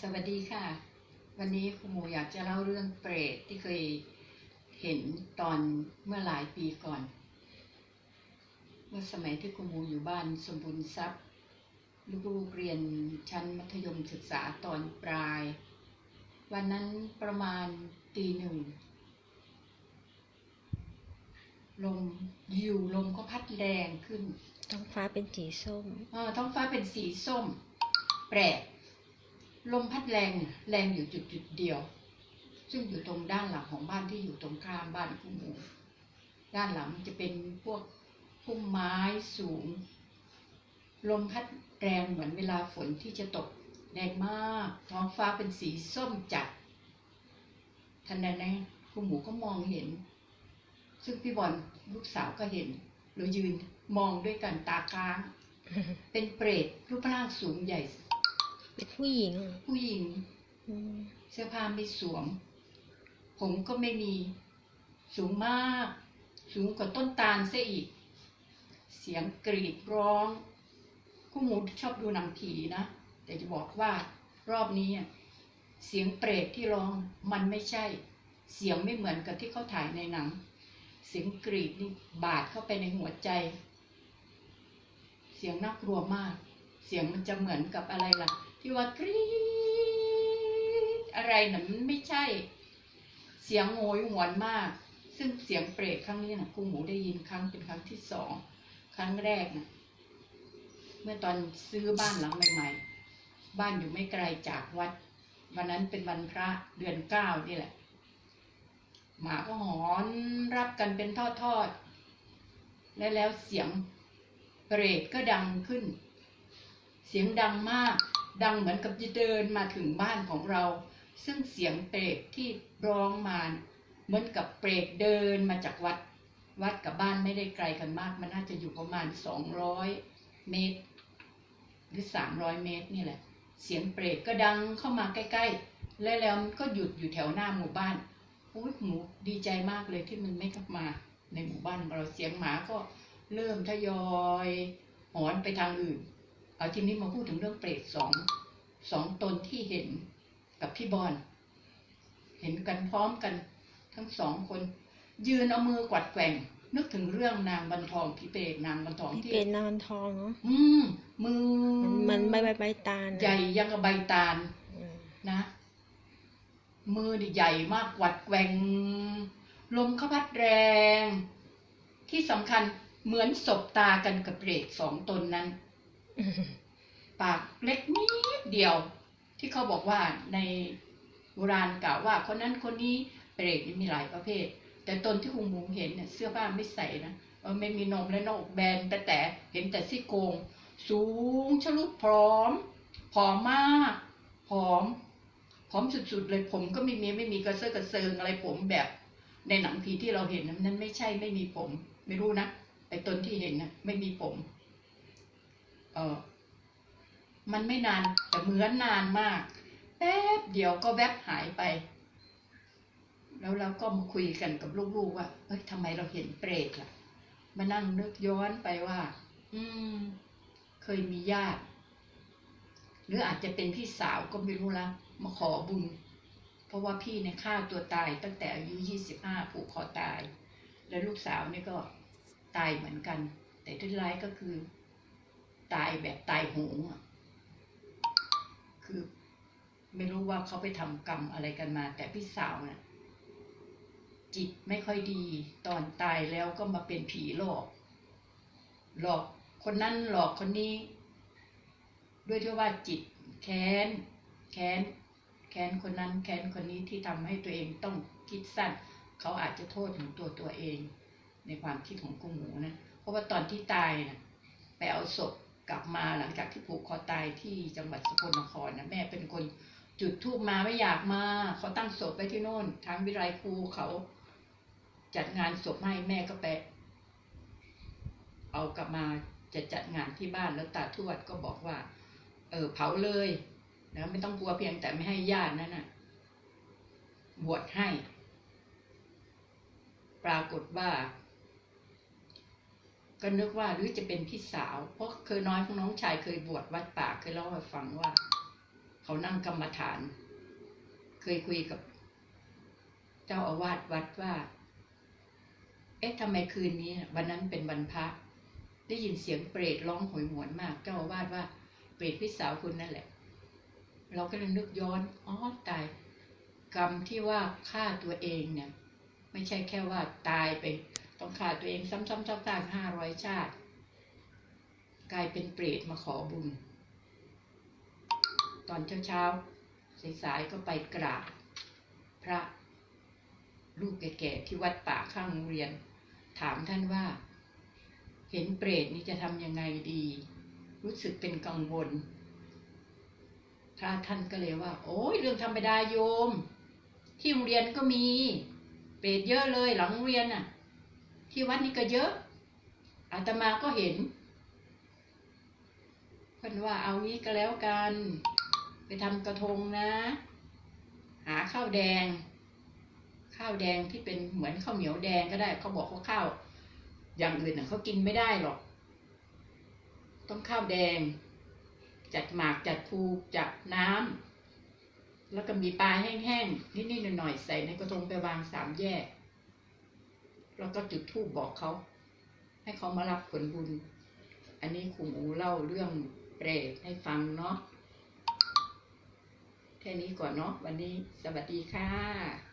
สวัสดีค่ะ วันนี้ครูหมูอยากจะเล่าเรื่องเปรตที่เคยเห็นตอนเมื่อหลายปีก่อน เมื่อสมัยที่ครูหมูอยู่บ้านสมบูรณ์ทรัพย์ ลูกๆเรียนชั้นมัธยมศึกษาตอนปลาย วันนั้นประมาณตีหนึ่งลมอยู่ลมก็พัดแรงขึ้น ท้องฟ้าเป็นสีส้มเออท้องฟ้าเป็นสีส้ม แปลก ลมพัดแรงแรงอยู่จุดจุดเดียว ซึ่งอยู่ตรงด้านหลังของบ้านที่อยู่ตรงข้ามบ้านคุณหมูด้านหลังจะเป็นพวกพุ่มไม้สูง ลมพัดแรงเหมือนเวลาฝนที่จะตกแรงมาก ท้องฟ้าเป็นสีส้มจัดทันใดนั้นคุณหมูก็มองเห็น ซึ่งพี่บอลลูกสาวก็เห็นเรายืนมองด้วยกันตาค้าง เป็นเปรตรูปร่างสูงใหญ่ เป็นผู้หญิง ผู้หญิงเสื้อผ้าไม่สวม ผมก็ไม่มี สูงมาก สูงกว่าต้นตาลซะอีก เสียงกรีดร้องคู่หมูชอบดูหนังผีนะ แต่จะบอกว่ารอบนี้อะเสียงเปรตที่ร้องมันไม่ใช่ เสียงไม่เหมือนกับที่เขาถ่ายในหนัง เสียงกรีดนี่บาดเข้าไปในหัวใจ เสียงน่ากลัวมาก เสียงมันจะเหมือนกับอะไรล่ะ ที่ว่ากรีดอะไรนะ่ะมันไม่ใช่ เสียงโหยหวนมาก ซึ่งเสียงเปรตครั้งนี้นะครูหมูได้ยินครั้งเป็นครั้งที่สองครั้งแรกนะเมื่อตอนซื้อบ้านหลังใหม่ ๆ บ้านอยู่ไม่ไกลจากวัด วันนั้นเป็นวันพระเดือนเก้านี่แหละ หมาก็หอนรับกันเป็นทอดๆและแล้วเสียงเปรตก็ดังขึ้น เสียงดังมาก ดังเหมือนกับจะเดินมาถึงบ้านของเรา ซึ่งเสียงเปรตที่ร้องมาเหมือนกับเปรตเดินมาจากวัด วัดกับบ้านไม่ได้ไกลกันมาก มันน่าจะอยู่ประมาณสองร้อยเมตร หรือสามร้อยเมตรนี่แหละ เสียงเปรตก็ดังเข้ามาใกล้ๆ และแล้วก็หยุดอยู่แถวหน้าหมู่บ้านโอ้ยหมูดีใจมากเลยที่มันไม่กลับมาในหมู่บ้านเราเสียงหมาก็เริ่มทยอยหอนไปทางอื่น เอาทีนี้มาพูดถึงเรื่องเปรตสองสองตนที่เห็นกับพี่บอลเห็นกันพร้อมกันทั้งสองคน ยืนเอามือกวัดแกว่ง นึกถึงเรื่องนางบันทองพี่เปรตนางบันทองที่ที่เป็นนอนทองเนาะอืมมือมันมันใบใบใบตาลใหญ่ยังกับใบตาลอืมนะ มือนี่ใหญ่มากกวัดแกว่ง ลมเขาพัดแรง ที่สำคัญเหมือนสบตากันกับเปรตสองตนนั้น ปากเล็กนิดเดียว ที่เขาบอกว่าในโบราณกล่าวว่าคนนั้นคนนี้เปรตมีหลายประเภท แต่ตนที่คุณหมูเห็นเนี่ยเสื้อผ้าไม่ใส่นะเออไม่มีนมและนอกแบนแต่แต่เห็นแต่ซี่โครงสูงชะลุดพร้อมผอมมากผอมผอมสุดๆเลยผมก็ไม่มีไม่มีกระเซาะกระเซิงอะไรผมแบบในหนังผีที่เราเห็นนะนั้นไม่ใช่ไม่มีผม ไม่รู้นะไอ้ตนที่เห็นนะไม่มีผม เออมันไม่นานแต่เหมือนนานมาก แป๊บเดียวก็แวบหายไป แล้วเราก็มาคุยกันกับลูกๆว่าเฮ้ยทำไมเราเห็นเปรตล่ะ มานั่งนึกย้อนไปว่า อืม เคยมีญาติ หรืออาจจะเป็นพี่สาวก็ไม่รู้ละมาขอบุญ เพราะว่าพี่เนี่ยฆ่าตัวตายตั้งแต่อายุยี่สิบห้าผูกคอตาย แล้วลูกสาวนี่ก็ตายเหมือนกัน แต่ที่ร้ายก็คือ ตายแบบตายโหงคือไม่รู้ว่าเขาไปทำกรรมอะไรกันมา แต่พี่สาวน่ะจิตไม่ค่อยดีตอนตายแล้วก็มาเป็นผีหลอก หลอกคนนั้นหลอกคนนี้ ด้วยที่ว่าจิตแค้นแค้นแค้นคนนั้นแค้นคนนี้ที่ทำให้ตัวเองต้องคิดสั้น เขาอาจจะโทษถึงตัวตัวเอง ในความคิดของกุ้งหมูนะ เพราะว่าตอนที่ตายนะไปเอาศพ กลับมาหลังจากที่ผูกคอตายที่จังหวัดสกลนครนะแม่เป็นคนจุดธูปมาไม่อยากมาเขาตั้งศพไว้ที่โน่นทางวิไลครูเขาจัดงานศพให้แม่ก็ไปเอากลับมาจะจัดงานที่บ้านแล้วตาทวดก็บอกว่า เออเผาเลยนะไม่ต้องกลัวเพียงแต่ไม่ให้ญาตินั้นน่ะบวชให้ ปรากฏว่า ก็นึกว่าหรือจะเป็นพี่สาว เพราะเคยน้อยของน้องชายเคยบวชวัดป่าเคยเล่าให้ฟังว่า เขานั่งกรรมฐาน เคยคุยกับ เจ้าอาวาสวัดว่า เอ๊ะทำไมคืนนี้วันนั้นเป็นวันพระได้ยินเสียงเปรตร้องโหยหวนมาก เจ้าอาวาสว่าเปรตพี่สาวคุณนั่นแหละ เราก็เลยนึกย้อนอ๋อตาย กรรมที่ว่าฆ่าตัวเองเนี่ย ไม่ใช่แค่ว่าตายไป ฆ่าตัวเองซ้ำๆซากๆห้าร้อยชาติ กลายเป็นเปรตมาขอบุญ ตอนเช้าๆสายๆก็ไปกราบพระลูกแก่ๆที่วัดป่าข้างโรงเรียน ถามท่านว่า เห็นเปรตนี่จะทำยังไงดี รู้สึกเป็นกังวล พระท่านก็เลยว่า โอ้ยเรื่องธรรมดาโยม ที่โรงเรียนก็มี เปรตเยอะเลยหลังโรงเรียนน่ะ ที่วัดนี่ก็เยอะอาตมาก็เห็นเพิ่นว่าเอางี้ก็แล้วกัน ไปทำกระทงนะ หาข้าวแดง ข้าวแดงที่เป็นเหมือนข้าวเหนียวแดงก็ได้เขาบอกว่าข้าวอย่างอื่นเขากินไม่ได้หรอก ต้องข้าวแดง จัดหมากจัดภูจัดน้ำแล้วก็มีปลาแห้งๆนิดๆหน่อยๆใส่ในกระทงไปวางสามแยก แล้วก็จุดธูปบอกเขา ให้เขามารับผลบุญ อันนี้คุณอูเล่าเรื่องเปรตให้ฟังเนาะแค่นี้ก่อนเนาะวันนี้สวัสดีค่ะ